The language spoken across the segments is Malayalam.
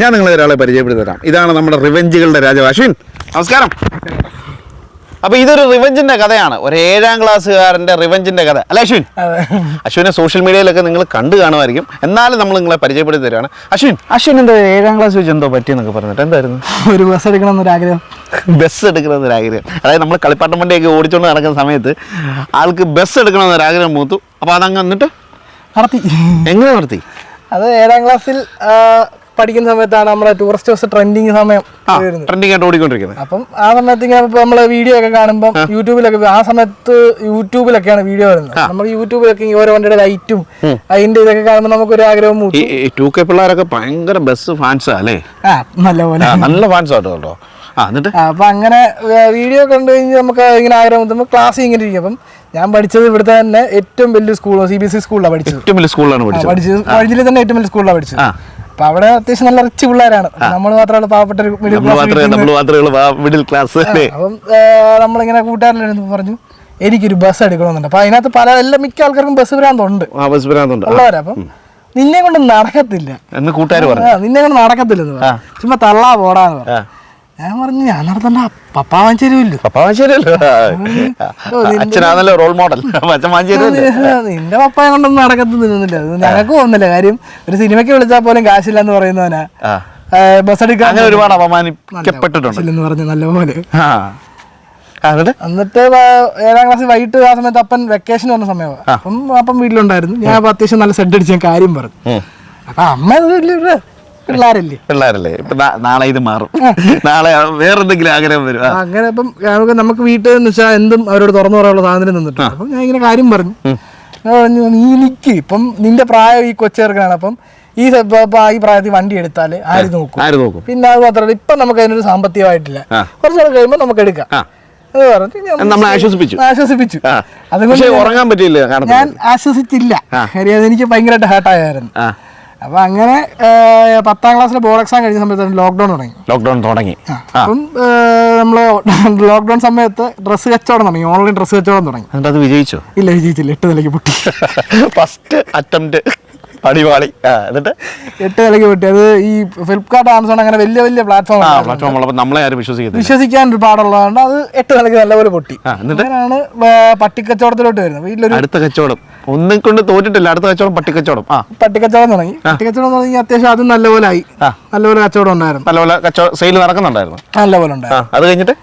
ഞാൻ നിങ്ങളെ ഒരാളെ പരിചയപ്പെടുത്തി തരാം ഇതാണ് നമ്മുടെ റിവെഞ്ചുകളുടെ രാജാവ് അശ്വിൻ. നമസ്കാരം. അപ്പൊ ഇതൊരു റിവഞ്ചിന്റെ കഥയാണ്. ഒരു ഏഴാം ക്ലാസ്സുകാരന്റെ റിവഞ്ചിന്റെ കഥ. അല്ലെ അശ്വിൻ? അശ്വിനെ സോഷ്യൽ മീഡിയയിലൊക്കെ നിങ്ങൾ കണ്ടു കാണുമായിരിക്കും. എന്നാലും നമ്മൾ നിങ്ങളെ പരിചയപ്പെടുത്തി തരാണ് അശ്വിൻ അശ്വിൻ എന്താ ഏഴാം ക്ലാസ് വെച്ച് എന്തോ പറ്റിയെന്നൊക്കെ പറഞ്ഞിട്ട് എന്തായിരുന്നു? ഒരു ബസ് എടുക്കണം എന്നൊരാഗ്രഹം. ബസ് എടുക്കണമെന്നൊരു ആഗ്രഹം അതായത് നമ്മൾ കളിപ്പാട്ടം വണ്ടിയൊക്കെ ഓടിച്ചുകൊണ്ട് നടക്കുന്ന സമയത്ത് ആൾക്ക് ബസ് എടുക്കണമെന്നൊരു ആഗ്രഹം മൂത്തു. അപ്പോൾ അതങ്ങ് എന്നിട്ട് നടത്തി. എങ്ങനെ നടത്തി? അത് ഏഴാം ക്ലാസ്സിൽ പഠിക്കുന്ന സമയത്താണ് നമ്മുടെ ടൂറിസ്റ്റ് ബസ് ട്രെൻഡിങ് സമയം ട്രെൻഡിങ് ആയിട്ട് ഓടിക്കൊണ്ടിരിക്കുന്നത്. അപ്പം ആ സമയത്ത് ഇങ്ങനെ ഇപ്പൊ നമ്മൾ വീഡിയോ ഒക്കെ കാണുമ്പോൾ യൂട്യൂബിലൊക്കെ ആ സമയത്ത് യൂട്യൂബിലൊക്കെയാണ് വീഡിയോ വരുന്നത്. നമ്മൾ യൂട്യൂബിലൊക്കെ ഓരോ വണ്ടിയുടെ ലൈറ്റും അതിന്റെ ഇതൊക്കെ കാണുമ്പോൾ നമുക്ക് ഒരു ആഗ്രഹം ടൂ കെ പിള്ളേരൊക്കെ ഭയങ്കര ബസ് ഫാൻസാ അല്ലേ? നല്ല പോലെ നല്ല ഫാൻസ് ആട്ടോ കേട്ടോ അപ്പൊ അങ്ങനെ വീഡിയോ കണ്ടു കഴിഞ്ഞ് നമുക്ക് ഇങ്ങനെ ആഗ്രഹം തോന്നുമ്പോൾ ക്ലാസ് ഇങ്ങനെ ഇരിക്കും. അപ്പം ഞാൻ പഠിച്ചത് ഇവിടുത്തെ തന്നെ ഏറ്റവും വലിയ school C B S E സ്കൂളിലാണ് പഠിച്ചത്. ഏറ്റവും വലിയ സ്കൂളിലാണ് പഠിച്ചത്. പഠിച്ചത് തന്നെ ഏറ്റവും വലിയ സ്കൂളിലാണ് പഠിച്ചത്. അപ്പൊ അവിടെ അത്യാവശ്യം നല്ല റിച്ച് പിള്ളേരാണ്. നമ്മൾ മാത്രമല്ല പാവപ്പെട്ട ഒരു മിഡിൽ മാത്രമേ മാത്രമേ ക്ലാസ് അപ്പം നമ്മളിങ്ങനെ കൂട്ടുകാരിലിരുന്ന് പറഞ്ഞു എനിക്കൊരു ബസ് എടുക്കണമെന്നുണ്ട്. അപ്പൊ അതിനകത്ത് പല എല്ലാ മിക്ക ആൾക്കാർക്കും ബസ് ഭ്രാന്തുണ്ട്. ബസ് ഭ്രാന്തുണ്ട്. ഉള്ളവരാ അപ്പം നിന്നെ കൊണ്ട് നടക്കത്തില്ല. എന്ന് കൂട്ടുകാർ പറഞ്ഞു. നിന്നെ കൊണ്ട് നടക്കത്തില്ലെന്ന് പറഞ്ഞു. ചുമ്മാ തള്ളാ പോടാന്ന് പറഞ്ഞു. ഞാൻ പറഞ്ഞു ഞാൻ നടത്തണ്ട പപ്പാ പപ്പാവാഞ്ചേരിയല്ലോ അച്ഛനാണല്ലോ റോൾ മോഡൽ നിന്റെ പപ്പായ കൊണ്ടൊന്നും നടക്കത്തു നിന്നില്ല ഞങ്ങൾക്ക് പോകുന്നില്ല കാര്യം ഒരു സിനിമയ്ക്ക് വിളിച്ചാൽ പോലും കാശില്ല എന്ന് പറയുന്നവനാ ബസ് എടുക്കാൻ അങ്ങനെ ഒരുപാട് അപമാനിക്കപ്പെട്ടിട്ടുണ്ട്. പറഞ്ഞു നല്ല പോലെ ആ, എന്നിട്ട്? ഏഴാം ക്ലാസ് വൈകിട്ട് ആ സമയത്ത് അപ്പൻ വെക്കേഷൻ വന്ന സമയമാണ് അപ്പം അപ്പം വീട്ടിലുണ്ടായിരുന്നു. ഞാൻ അത്യാവശ്യം നല്ല സെഡ് അടിച്ച് ഞാൻ കാര്യം പറഞ്ഞു. അപ്പൊ അമ്മ വലിയ പിള്ളേരല്ലേ? പിള്ളേരല്ലേ? ഇപ്പൊ നാളെ ഇത് മാറും. നാളെ വേറെന്തെങ്കിലും ആഗ്രഹം വരും. അങ്ങനെ അപ്പം നമുക്ക് വീട്ടിൽ നിന്ന് വെച്ചാൽ എന്തും അവരോട് തുറന്നു പറയാനുള്ള സാധനം നിന്നിട്ടുണ്ട്. അപ്പം ഞാൻ ഇങ്ങനെ കാര്യം പറഞ്ഞു. പറഞ്ഞു നീ നിക്ക്. ഇപ്പം നിന്റെ പ്രായം ഈ കൊച്ചേർക്കാണ് അപ്പം ഈ ഈ പ്രായത്തിൽ വണ്ടി എടുത്താൽ ആര് നോക്കും? ആര് നോക്കും? പിന്നെ അത് മാത്രമല്ല ഇപ്പം നമുക്ക് അതിനൊരു സാമ്പത്തികമായിട്ടില്ല. കുറച്ച് നാൾ കഴിയുമ്പോൾ നമുക്ക് എടുക്കാം. നമ്മളെ ആശ്വസിപ്പിച്ചു. ആശ്വസിപ്പിച്ചു. അതുകൊണ്ട് ഉറങ്ങാൻ പറ്റിയില്ല ഞാൻ ആശ്വസിച്ചില്ല. എനിക്ക് ഭയങ്കരമായിട്ട് ഹേർട്ടായിരുന്നു അപ്പൊ അങ്ങനെ പത്താം ക്ലാസ്സിലെ ബോർഡ് എക്സാം കഴിഞ്ഞ സമയത്ത് ലോക്ക്ഡൌൺ തുടങ്ങി. ലോക്ക്ഡൌൺ തുടങ്ങി. അപ്പം നമ്മൾ നമ്മൾ ലോക്ക്ഡൌൺ സമയത്ത് ഡ്രസ്സ് കച്ചവടം തുടങ്ങി. ഓൺലൈൻ ഡ്രസ്സ് കച്ചവടം തുടങ്ങി. എന്നിട്ട് അത് വിജയിച്ചോ? ഇല്ല വിജയിച്ചില്ല. എട്ട് നിലയ്ക്ക് പൊട്ടി. ഫസ്റ്റ് അറ്റംപ്റ്റ് അടിപാളി എന്നിട്ട്? എട്ട് നിലയ്ക്ക് പൊട്ടി അത് ഈ ഫ്ലിപ്കാർട്ട് ആമസോൺ അങ്ങനെ വലിയ വലിയ പ്ലാറ്റ്ഫോം പ്ലാറ്റ്ഫോം ഉള്ളപ്പോൾ നമ്മളെ ആരും വിശ്വസിക്കുന്നത് വിശ്വസിക്കാൻ ഒരു പാടുള്ളതുകൊണ്ട് അത് എട്ട് നിലയ്ക്ക് നല്ലപോലെ പൊട്ടി. എന്നിട്ടാണ് അങ്ങനെയാണ് പട്ടിക്കച്ചവടത്തിലോട്ട് വരുന്നത്. വീട്ടിലൊരു അടുത്ത കച്ചവടം. ഒന്നും കൊണ്ട് തോറ്റിട്ടില്ല. അടുത്ത കച്ചവടം പട്ടിക്കച്ചവടം. ആ. പട്ടിക്കച്ചവടം തുടങ്ങി. പട്ടിക്കച്ചവടം തുടങ്ങി അത്യാവശ്യം അതും നല്ലപോലെ ആയി. നല്ലപോലെ കച്ചവടം ഉണ്ടായിരുന്നു. നല്ലപോലെ കച്ചവടം സെയിൽ നടക്കുന്നുണ്ടായിരുന്നു. നല്ലപോലെ ഉണ്ടായിരുന്നു. അത് കഴിഞ്ഞിട്ട്?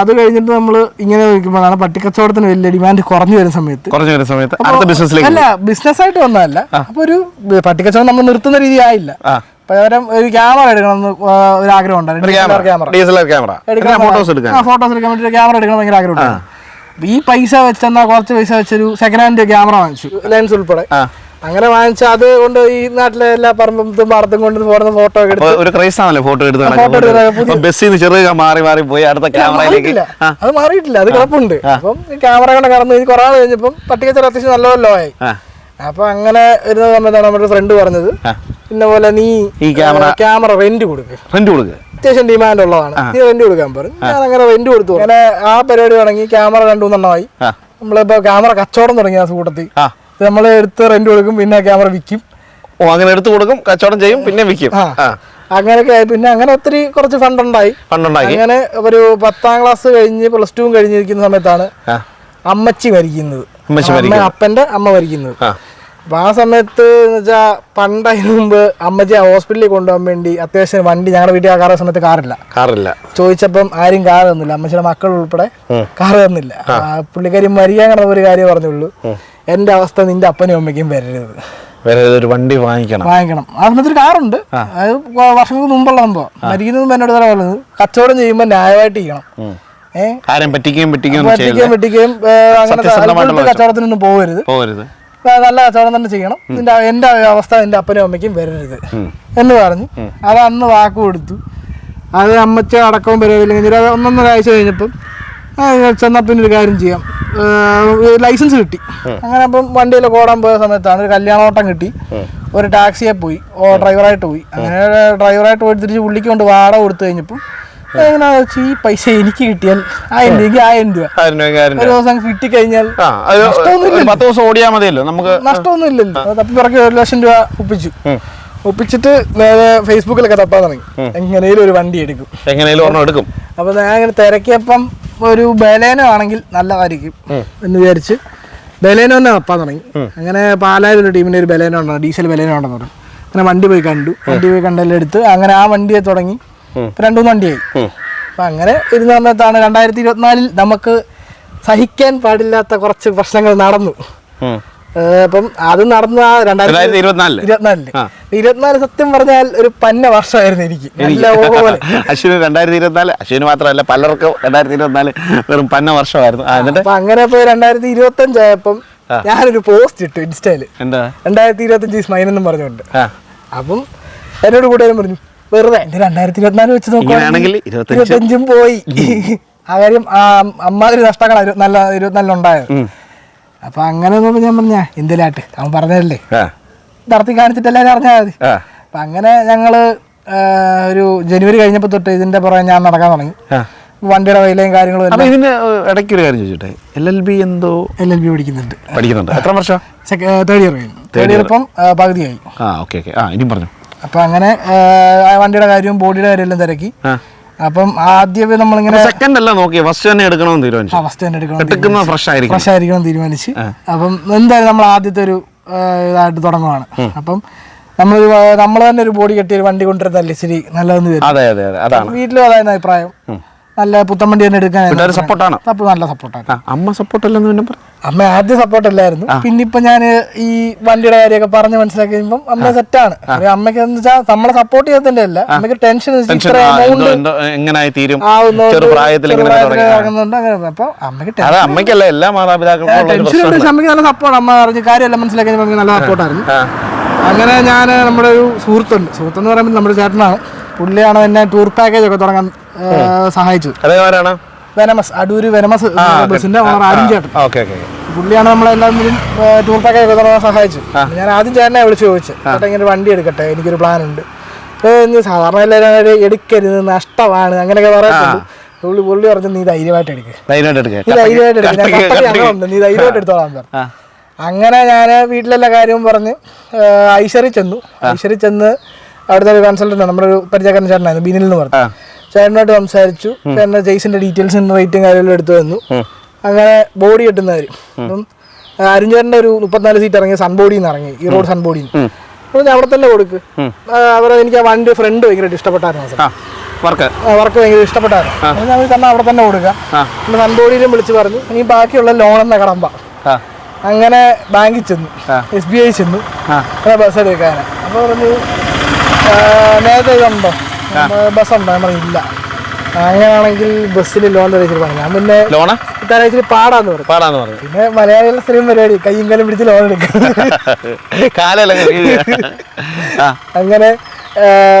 അത് കഴിഞ്ഞിട്ട് നമ്മൾ ഇങ്ങനെ നോക്കുമ്പോഴാണ് പട്ടിക്കച്ചവടത്തിന് വലിയ ഡിമാൻഡ് കുറഞ്ഞു വരുന്ന സമയത്ത് കുറഞ്ഞു വരുന്ന സമയത്ത് അടുത്ത ബിസിനസ്സിലേക്ക് അല്ല ബിസിനസ് ആയിട്ട് വന്നതല്ല. അപ്പൊ ഒരു പട്ടിക്കച്ചവടം നമ്മൾ നിർത്തുന്ന രീതി ആയില്ല. പകരം ഒരു ക്യാമറ എടുക്കണം എന്ന് ഒരു ആഗ്രഹം ഉണ്ടായിരുന്നു ക്യാമറ ഫോട്ടോസ് എടുക്കാൻ ഒരു ഫോട്ടോസ് എടുക്കാൻ. വേണ്ടി ക്യാമറ എടുക്കണം ഭയങ്കര ആഗ്രഹം ഉണ്ടായിരുന്നു. ഈ പൈസ വെച്ചെന്നാ കുറച്ച് പൈസ വെച്ചൊരു സെക്കൻഡ് ഹാൻഡ് ക്യാമറ വാങ്ങിച്ചു. ലെൻസ് ഉൾപ്പെടെ. അങ്ങനെ വാങ്ങിച്ച അത് കൊണ്ട് ഈ നാട്ടിലെ എല്ലാ പറമ്പും പാടത്തും കൊണ്ട് പോകുന്ന ഫോട്ടോ എടുത്ത് ഒരു ക്രൈസ് ആണല്ലോ ഫോട്ടോ എടുത്ത് ബസ്സിൽ നിന്ന് ചെറിയ മാറി മാറി പോയി അടുത്ത ക്യാമറയിലേക്ക് അത് മാറിയിട്ടില്ല അത് കുഴപ്പമുണ്ട് അപ്പം ക്യാമറ കൊണ്ട് കടന്നു കഴിഞ്ഞ് കുറെ കഴിഞ്ഞപ്പം ചില അത്യാവശ്യം നല്ല ലോ ആയി അപ്പൊ അങ്ങനെ വരുന്ന സമയത്താണ് നമ്മുടെ ഫ്രണ്ട് പറഞ്ഞത്. പിന്നെ പോലെ നീ ഈ ക്യാമറ ക്യാമറ റെന്റ് കൊടുക്ക്. റെന്റ് കൊടുക്കുക അത്യാവശ്യം ഡിമാൻഡ് ഉള്ളതാണ്. നീ റെന്റ് കൊടുക്കാൻ പറഞ്ഞു ഞാൻ അങ്ങനെ റെന്റ് കൊടുത്തു. അങ്ങനെ ആ പരിപാടി തുടങ്ങി ക്യാമറ രണ്ടു മൂന്നെണ്ണമായി നമ്മളിപ്പോ ക്യാമറ കച്ചവടം തുടങ്ങി ആ കൂട്ടത്തിൽ നമ്മൾ എടുത്ത് റെന്റ് കൊടുക്കും പിന്നെ ക്യാമറ വിൽക്കും ഓ അങ്ങനെ എടുത്തു കൊടുക്കും കച്ചവടം ചെയ്യും പിന്നെ വിൽക്കും അങ്ങനെയൊക്കെ ആയി. പിന്നെ അങ്ങനെ ഒത്തിരി കുറച്ച് ഫണ്ട് ഉണ്ടായി. ഫണ്ടുണ്ടാക്കി അങ്ങനെ ഒരു പത്താം ക്ലാസ് കഴിഞ്ഞ് പ്ലസ് ടു കഴിഞ്ഞിരിക്കുന്ന സമയത്താണ് അമ്മച്ചി മരിക്കുന്നത്. അമ്മ അപ്പന്റെ അമ്മ മരിക്കുന്നത്. അപ്പൊ ആ സമയത്ത് എന്ന് വെച്ചാൽ പണ്ട് അതിന് മുമ്പ് അമ്മച്ചി ഹോസ്പിറ്റലിൽ കൊണ്ടുപോകാൻ വേണ്ടി അത്യാവശ്യം വണ്ടി ഞങ്ങളുടെ വീട്ടിൽ ആ കാറ് സമയത്ത് കാറില്ല. കാറില്ല. ചോദിച്ചപ്പം ആരും കാർ തന്നില്ല. അമ്മച്ചിയുടെ മക്കൾ ഉൾപ്പെടെ കാർ തന്നില്ല. പുള്ളിക്കാരി മരിക്കാൻ കിടന്ന ഒരു കാര്യം പറഞ്ഞുള്ളൂ. എന്റെ അവസ്ഥ നിന്റെ അപ്പനും അമ്മയ്ക്കും വരരുത്. വേറെ ഒരു വണ്ടി വാങ്ങിക്കണം. വാങ്ങിക്കണം. അതിനകത്തൊരു കാറുണ്ട്. അത് വർഷങ്ങൾക്ക് മുമ്പുള്ള സംഭവം. മരിക്കുന്നതും എന്നോട് തന്നെ പറഞ്ഞത്. കച്ചവടം ചെയ്യുമ്പോൾ ന്യായമായിട്ട് ചെയ്യണം. ഏഹ് പറ്റിക്കുകയും പറ്റിക്കുകയും ഏ, അങ്ങനെ കച്ചവടത്തിനൊന്നും പോകരുത്. പോകരുത്. നല്ല കച്ചവടം തന്നെ ചെയ്യണം. നിന്റെ എന്റെ അവസ്ഥ എന്റെ അപ്പനും അമ്മയ്ക്കും വരരുത്. എന്ന് പറഞ്ഞു. അത് അന്ന് വാക്ക് കൊടുത്തു. അത് അമ്മച്ച അടക്കവും പരിപാടിയില്ലെങ്കിൽ ഒന്നൊന്നര ആഴ്ച കഴിഞ്ഞപ്പം ആ, ചെന്നാ പിന്നെ ഒരു കാര്യം ചെയ്യാം. ലൈസൻസ് കിട്ടി. അങ്ങനെ അപ്പം വണ്ടിയിലൊക്കെ ഓടാൻ പോയ സമയത്താണ് ഒരു കല്യാണോട്ടം കിട്ടി. ഒരു ടാക്സിയെ പോയി. ഓ ഡ്രൈവറായിട്ട് പോയി. അങ്ങനെ ഡ്രൈവറായിട്ട് പോയി തിരിച്ച് പുള്ളിക്ക് കൊണ്ട് വാടക കൊടുത്തു കഴിഞ്ഞപ്പം എങ്ങനെ ഈ പൈസ എനിക്ക് കിട്ടിയാൽ ആയിരം രൂപ ആയിരം രൂപ ഒരു ദിവസം കിട്ടിക്കഴിഞ്ഞാൽ ഒരു പത്ത് ദിവസം ഓടിയാൽ മതിയല്ലോ നമുക്ക്. നഷ്ടമൊന്നും ഇല്ലല്ലോ തപ്പി പിറക്കി ഒരു ലക്ഷം രൂപ ഒപ്പിച്ചു. ഒപ്പിച്ചിട്ട് നേരെ ഫേസ്ബുക്കിലൊക്കെ തപ്പാൻ തുടങ്ങി. എങ്ങനെയും ഒരു വണ്ടി എടുക്കും. എങ്ങനെയും ഒരെണ്ണം എടുക്കും. അപ്പൊ ഞാൻ അങ്ങനെ തിരക്കിയപ്പം ഒരു ബലേനോ ആണെങ്കിൽ നല്ലതായിരിക്കും എന്ന് വിചാരിച്ച് ബലേനോ തന്നെ തപ്പാൻ തുടങ്ങി. അങ്ങനെ പാലായിൽ ഒരു ടീമിന്റെ ഒരു ബലേനോ ഉണ്ടോ ഡീസൽ ബലേനോ ഉണ്ടെന്ന് പറഞ്ഞു. അങ്ങനെ വണ്ടി പോയി കണ്ടു. വണ്ടി പോയി കണ്ടെല്ലാം എടുത്ത് അങ്ങനെ ആ വണ്ടിയെ തുടങ്ങി. രണ്ടു മൂന്ന് വണ്ടിയായി. അപ്പൊ അങ്ങനെ ഇരുന്ന സമയത്താണ് രണ്ടായിരത്തി ഇരുപത്തിനാലിൽ നമുക്ക് സഹിക്കാൻ പാടില്ലാത്ത കുറച്ച് പ്രശ്നങ്ങൾ നടന്നു. അപ്പം അത് നടന്ന രണ്ടായിരത്തി ഇരുപത്തിനാലിൽ. ഇരുപത്തിനാലിൽ. ഇരുപത്തിനാല് സത്യം പറഞ്ഞാൽ ഒരു പന്ന വർഷമായിരുന്നു എനിക്ക്. നല്ല അശ്വിന് രണ്ടായിരത്തി ഇരുപത്തിനാല്. അശ്വിന് മാത്രമല്ല പലർക്കും രണ്ടായിരത്തി ഇരുപത്തിനാല് വെറും പന്ന വർഷമായിരുന്നു. അപ്പൊ അങ്ങനെ പോയി രണ്ടായിരത്തി ഇരുപത്തി അഞ്ചായപ്പം ഞാനൊരു പോസ്റ്റ് ഇട്ടു ഇൻസ്റ്റയിൽ. രണ്ടായിരത്തി ഇരുപത്തി അഞ്ച് സ്മൈൻ എന്നും പറഞ്ഞുകൊണ്ട്. അപ്പം എന്നോട് കൂട്ടുകാരും പറഞ്ഞു വെറുതെ എന്റെ രണ്ടായിരത്തി ഇരുപത്തിനാല് വെച്ച് നോക്കുകയാണെങ്കിൽ ഇരുപത്തഞ്ച്. പോയി. ആ കാര്യം അമ്മാതിരി നഷ്ടങ്ങളാണ് ഇരുപത്തിനാല് ഇരുപത്തിനാലിൽ ഉണ്ടായത്. ഉം. അപ്പൊ അങ്ങനെ നോക്കുമ്പോ ഞാൻ പറഞ്ഞ എന്തേലാട്ട് അവൻ പറഞ്ഞതല്ലേ? നടത്തി കാണിച്ചിട്ട് എല്ലാവരും അറിഞ്ഞാൽ മതി. അപ്പൊ അങ്ങനെ ഞങ്ങൾ ഒരു ജനുവരി കഴിഞ്ഞപ്പോ തൊട്ട് ഇതിന്റെ പുറകെ ഞാൻ നടക്കാൻ തുടങ്ങി. വണ്ടിയുടെ വിലയും കാര്യങ്ങളും അപ്പൊ ഇതിന് ഇടയ്ക്ക് ഒരു കാര്യം ചോദിച്ചോട്ടെ? എൽ എൽ ബി എന്തോ? എൽ എൽ ബി പഠിക്കുന്നുണ്ട്. പഠിക്കുന്നുണ്ട്. എത്ര വർഷം? തേർഡ് ഇയർ കഴിഞ്ഞു. തേർഡ് ഇയർ ഇപ്പം പകുതിയായി. ആ ഓക്കെ ഓക്കെ ആ ഇനിയും പറഞ്ഞു. അപ്പൊ അങ്ങനെ വണ്ടിയുടെ കാര്യവും ബോഡിയുടെ കാര്യം എല്ലാം തിരക്കി. അപ്പം ആദ്യമേ നമ്മളിങ്ങനെ സെക്കൻഡ് അല്ല നോക്കി ഫസ്റ്റ് തന്നെ എടുക്കണമെന്ന് തീരുമാനിച്ചു. ഫസ്റ്റ് തന്നെ എടുക്കണം ഫ്രഷ് ആയിരിക്കും ഫ്രഷ് ആയിരിക്കണം. തീരുമാനിച്ച്. അപ്പം എന്തായാലും നമ്മൾ ആദ്യത്തെ ഒരു ഇതായിട്ട് തുടങ്ങുവാണ്. അപ്പം നമ്മളൊരു നമ്മൾ തന്നെ ഒരു ബോഡി കെട്ടിയ ഒരു വണ്ടി കൊണ്ടുവരുന്നതല്ലേ ശരി നല്ലതെന്ന് വരും വീട്ടിലും അതായിരുന്നു അഭിപ്രായം. നല്ല പുത്തൻ വണ്ടി തന്നെ എടുക്കാൻ സപ്പോർട്ടാണ് നല്ല സപ്പോർട്ടാണ് അമ്മ സപ്പോർട്ടല്ലെന്ന് പിന്നെ പറഞ്ഞു അമ്മ ആദ്യം സപ്പോർട്ട് അല്ലായിരുന്നു. പിന്നെ ഇപ്പൊ ഞാൻ ഈ വണ്ടിയുടെ കാര്യമൊക്കെ പറഞ്ഞ് മനസ്സിലാക്കി കഴിയുമ്പോൾ അമ്മ സെറ്റാണ് അമ്മയ്ക്ക് എന്ന് വെച്ചാൽ നമ്മളെ സപ്പോർട്ട് ചെയ്തതിന്റെ അല്ല. അമ്മയ്ക്ക് ടെൻഷൻ അമ്മയ്ക്ക് അമ്മയ്ക്കല്ല എല്ലാ മാതാപിതാക്കൾക്കും നല്ല സപ്പോർട്ട് അമ്മ പറഞ്ഞ് കാര്യമല്ല മനസ്സിലാക്കി കഴിഞ്ഞപ്പോൾ നല്ല സപ്പോർട്ടായിരുന്നു അങ്ങനെ ഞാൻ നമ്മുടെ ഒരു സുഹൃത്തുണ്ട്. സുഹൃത്തെന്ന് പറയുമ്പോൾ നമ്മുടെ ചേട്ടനാണ്. പുള്ളിയാണ് എന്നെ ടൂർ പാക്കേജ് ഒക്കെ തുടങ്ങാൻ അതേമാരാണ് വെനമസ് അടൂര് വെനമസ് ബസിന്റെ ഓണർ ആരും ചേട്ടൻ. പുള്ളിയാണ് നമ്മളെല്ലാവരും ടൂർ പാക്കേജ് ഒക്കെ സഹായിച്ചു. ഞാൻ ആദ്യം ചേട്ടനെ വിളിച്ചു ചോദിച്ചു ചേട്ടൻ ഇങ്ങനെ വണ്ടി എടുക്കട്ടെ? എനിക്കൊരു പ്ലാൻ ഉണ്ട് സാധാരണ എല്ലാവരും എടുക്കരുത് നഷ്ടമാണ് അങ്ങനെയൊക്കെ പറയത്തുള്ളൂ. പുള്ളി പുള്ളി പറഞ്ഞു നീ ധൈര്യമായിട്ട് എടുക്കുക നീ ധൈര്യമായിട്ട് എടുക്കുക നീ ധൈര്യമായിട്ട് എടുത്തോളാൻ പറഞ്ഞു. അങ്ങനെ ഞാൻ വീട്ടിലെല്ലാ കാര്യവും പറഞ്ഞ് ഐശ്വരി ചെന്നു. ഐശ്വരി ചെന്ന് അവിടുത്തെ ഒരു കൺസൾട്ടന്റ് നമ്മുടെ ഒരു പരിചയക്കാരൻ ചേട്ടനായിരുന്നു ബിനിൽ എന്ന് പറഞ്ഞു. ചേട്ടനായിട്ട് സംസാരിച്ചു. ചേട്ടന്റെ ജെയ്സിന്റെ ഡീറ്റെയിൽസും റേറ്റും കാര്യങ്ങളും എടുത്തു തന്നു. അങ്ങനെ ബോഡി കിട്ടുന്ന കാര്യം. അപ്പം അരിഞ്ചേട്ടന്റെ ഒരു മുപ്പത്തിനാല് സീറ്റ് ഇറങ്ങി സൺ ബോഡിയിൽ നിന്ന് ഇറങ്ങി. ഈ റോഡ് സൺ ബോഡിയിൽ അപ്പോൾ അവിടെ തന്നെ കൊടുക്ക്. അവരെ എനിക്ക് ആ വണ്ടി ഫ്രണ്ട് ഭയങ്കരമായിട്ട് ഇഷ്ടപ്പെട്ടായിരുന്നു വർക്ക്. വർക്ക് ഭയങ്കര ഇഷ്ടപ്പെട്ടായിരുന്നു. ഞാൻ തന്നെ അവിടെ തന്നെ കൊടുക്കാം. പിന്നെ സൺ ബോഡിയിലും വിളിച്ച് പറഞ്ഞു ഇനി ബാക്കിയുള്ള ലോൺ എന്ന കടമ്പ. അങ്ങനെ ബാങ്കിൽ ചെന്നു. എസ് ബി ഐ ചെന്നു. ബസ് എടുക്കാനാണ് അപ്പോൾ പറഞ്ഞു നേരത്തെ ഇതുണ്ടോ? ബസ് ഉണ്ടോ? നമ്മൾ ഇല്ല. അങ്ങനെയാണെങ്കിൽ ബസ്സിൽ ലോൺ തരച്ചിട്ട് പറഞ്ഞു. ഞാൻ പിന്നെ ലോണ്? തരച്ചിട്ട് പാടാന്ന് പറഞ്ഞു. പാടാന്ന് പറഞ്ഞു. പിന്നെ മലയാളികൾ സ്ഥിരം പരിപാടി കയ്യും കാലം പിടിച്ച് ലോൺ എടുക്കും അങ്ങനെ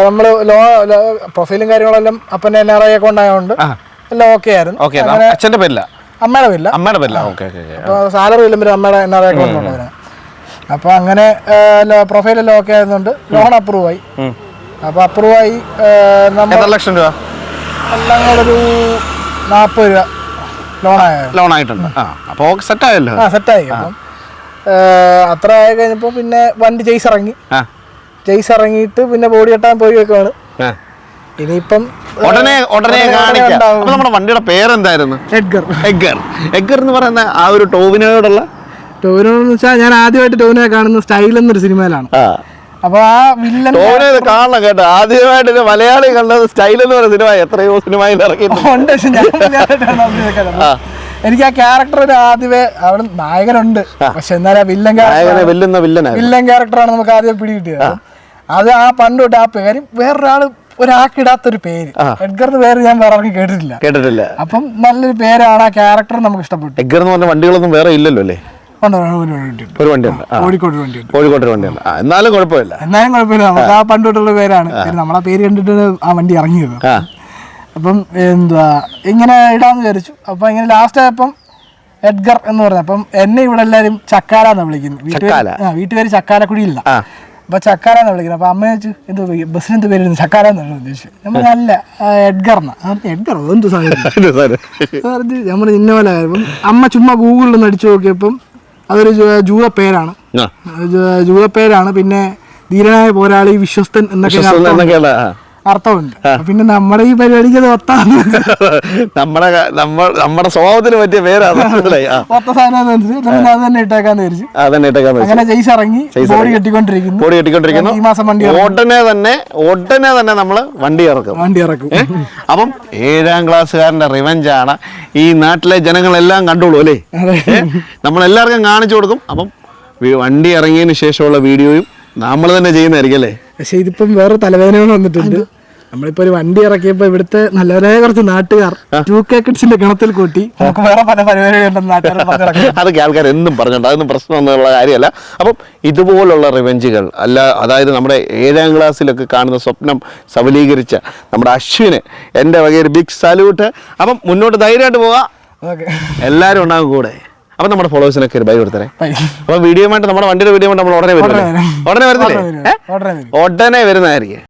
നമ്മൾ ലോ പ്രൊഫൈലും കാര്യങ്ങളെല്ലാം അപ്പന്റെ എൻ ആർ ഐ അക്കൗണ്ട് ആയതുകൊണ്ട് എല്ലാം ഓക്കെ ആയിരുന്നു. ഓക്കെ അച്ഛന്റെ പേരില്ല അമ്മയുടെ പേരില്ല അമ്മയുടെ പേരില്ല ഓക്കെ അപ്പോൾ സാലറി ഇല്ല പിന്നെ അമ്മയുടെ എൻ ആർ ഐ അക്കൗണ്ട് അപ്പൊ അപ്പോൾ അങ്ങനെ പ്രൊഫൈലെല്ലാം ഓക്കെ ആയതുകൊണ്ട് ലോൺ അപ്രൂവ് ആയി. അപ്പോൾ അപ്രൂവ് ആയി നമ്മൾ എത്ര ലക്ഷം രൂപ? ഒരു നാൽപ്പത് രൂപ ആ അപ്പോൾ സെറ്റ് ആയല്ലോ ആ സെറ്റായി. അപ്പം അത്ര ആയി കഴിഞ്ഞപ്പോൾ പിന്നെ വണ്ടി ജെയ്സ് ഇറങ്ങി ജെയ്സ് ഇറങ്ങിയിട്ട് പിന്നെ ബോഡി കെട്ടാൻ പോയി വെക്കുവാണ്. ഇനിയിപ്പം ഉടനെ ഉടനെ കാണിക്കാം. അപ്പൊ നമ്മുടെ വണ്ടിയുടെ പേരെന്തായിരുന്നു? എഡ്ഗർ. എഗ്ഗർ എഡ്ഗർ എന്ന് പറയുന്ന ആ ഒരു ടോവിനോടുള്ള ടോവിനോ എന്ന് വെച്ചാൽ ഞാൻ ആദ്യമായിട്ട് ടോവിനോ കാണുന്ന സ്റ്റൈൽ എന്നൊരു സിനിമയിലാണ് ആ അപ്പോൾ ആ വില്ലൻ ടോവിനെ ഇത് കാണണം കേട്ടോ. ആദ്യമായിട്ട് മലയാളി കണ്ടത് സ്റ്റൈൽ എന്ന് പറയുന്ന സിനിമ എത്രയോ സിനിമയിൽ ഉണ്ട് പക്ഷെ ഞാൻ. ആ. എനിക്ക് ആ ക്യാരക്ടർ ഒരു ആദ്യമേ അവിടെ നായകനുണ്ട്. പക്ഷെ എന്നാലും ആ വില്ലൻ നായകനെ വെല്ലുന്ന വില്ലനായിരുന്നു വില്ലൻ ക്യാരക്ടറാണ് നമുക്ക് ആദ്യം പിടികിട്ടിയത്. അത് ആ പണ്ട് തൊട്ട് ആ പേര് വേറൊരാൾ ഒരാക്കിടാത്തൊരു പേര്. എഡ്ഗർ എന്ന് പേര് ഞാൻ വേറെ ആർക്കും കേട്ടിട്ടില്ല. കേട്ടിട്ടില്ല. അപ്പം നല്ലൊരു പേരാണ് ആ ക്യാരക്ടർ നമുക്ക് ഇഷ്ടപ്പെട്ടു എഡ്ഗർ എന്ന് പറഞ്ഞ വണ്ടികളൊന്നും വേറെ ഇല്ലല്ലോ അല്ലേ? ഒരു വണ്ടിയുണ്ട് കോഴിക്കോട് വണ്ടിയുണ്ട് കോഴിക്കോട്ടൊരു വണ്ടിയുണ്ട് ആ എന്നാലും കുഴപ്പമില്ല. എന്നാലും കുഴപ്പമില്ല. നമുക്ക് ആ. പണ്ട് തൊട്ടുള്ള പേരാണ്. പിന്നെ നമ്മളാ പേര് കണ്ടിട്ട് ആ വണ്ടി ഇറങ്ങിയത്. ആ. അപ്പം എന്താ ഇങ്ങനെ ഇടാന്ന് വിചാരിച്ചു. അപ്പം ഇങ്ങനെ ലാസ്റ്റ് ആയപ്പം എഡ്ഗർ എന്ന് പറഞ്ഞു. അപ്പം എന്നെ ഇവിടെ എല്ലാവരും ചക്കാല എന്ന് വിളിക്കുന്നു. വീട്ടുപേര് ചക്കാല? ആ വീട്ടുപേര് ചക്കാലക്കുടിയില്ല ആ. അപ്പൊ ചക്കാല എന്ന് വിളിക്കുന്നത്. അപ്പൊ അമ്മ ചോദിച്ചു എന്ത് ബസ്സിന് എന്ത് പേര് ചക്കാല എന്നാണ് ചോദിച്ചു. നമ്മൾ നല്ല എഡ്ഗർ എന്നാ. എഡ്ഗർ എന്ത് സാധനം ഇത്? സാറ്. പറഞ്ഞു നമ്മൾ ഇന്ന പോലെ കാര്യം. അപ്പം അമ്മ ചുമ്മാ ഗൂഗിളിൽ നിന്ന് അടിച്ചു നോക്കിയപ്പം അതൊരു ജൂത പേരാണ്. ജൂത പേരാണ്. പിന്നെ ധീരനായ പോരാളി വിശ്വസ്തൻ എന്നൊക്കെ അർത്ഥമുണ്ട്. പിന്നെ നമ്മുടെ ഈ പരിപാടിക്ക് അത് ഒത്താണ് നമ്മുടെ നമ്മുടെ സ്വഭാവത്തിന് പറ്റിയ പേരാണ്. ഒത്ത സാധനം അത് തന്നെ. ഇട്ടേക്കാന്ന് വിചാരിച്ചു. അതന്നെ ഇട്ടേക്കാൻ. അങ്ങനെ ജയ്സ് ഇറങ്ങി ബോഡി. കെട്ടിക്കൊണ്ടിരിക്കുന്നു. ബോഡി കെട്ടിക്കൊണ്ടിരിക്കുന്നു. ഈ മാസം വണ്ടി. ഉടനെ തന്നെ ഉടനെ തന്നെ നമ്മൾ വണ്ടി ഇറക്കും. വണ്ടി ഇറക്കും. അപ്പം ഏഴാം ക്ലാസ്സുകാരന്റെ റിവഞ്ച് ആണ് ഈ നാട്ടിലെ ജനങ്ങളെല്ലാം കണ്ടോളൂ അല്ലേ? നമ്മൾ നമ്മളെല്ലാവർക്കും കാണിച്ചു കൊടുക്കും. അപ്പം വണ്ടി ഇറങ്ങിയതിന് ശേഷമുള്ള വീഡിയോയും നമ്മൾ തന്നെ ചെയ്യുന്നതായിരിക്കും അല്ലേ? പക്ഷെ ഇതിപ്പം വേറെ തലവേദനകൾ വന്നിട്ടുണ്ട്. നമ്മളിപ്പോ ഒരു വണ്ടി ഇറക്കിയപ്പോ ഇവിടുത്തെ നല്ലവരായ കുറച്ച് നാട്ടുകാർ ടൂ കെ കിഡ്സിന്റെ ഗണത്തിൽ കൂട്ടി. നമുക്ക് വേറെ പല പരിപാടികളുണ്ടെന്ന് അതൊക്കെ ആൾക്കാർ എന്നും പറഞ്ഞിട്ടുണ്ട് അതൊന്നും പ്രശ്നമൊന്നുള്ള കാര്യമല്ല. അപ്പം ഇതുപോലുള്ള റിവെഞ്ചുകൾ അല്ല അതായത് നമ്മുടെ ഏഴാം ക്ലാസ്സിലൊക്കെ കാണുന്ന സ്വപ്നം സബലീകരിച്ച നമ്മുടെ അശ്വിന് എന്റെ വകയൊരു ബിഗ് സല്യൂട്ട് അപ്പം മുന്നോട്ട് ധൈര്യമായിട്ട് പോവാം എല്ലാരും എല്ലാവരും ഉണ്ടാകും കൂടെ. അപ്പം നമ്മുടെ ഫോളോവേഴ്സിനൊക്കെ ഒരു ബൈ കൊടുത്തേ അപ്പൊ വീഡിയോ നമ്മുടെ വണ്ടിയുടെ വീഡിയോ നമ്മൾ ഉടനെ വരുന്നത് ഉടനെ വരും. ഉടനെ വരുന്നില്ലേ. ഉടനെ വരുന്നതായിരിക്കും.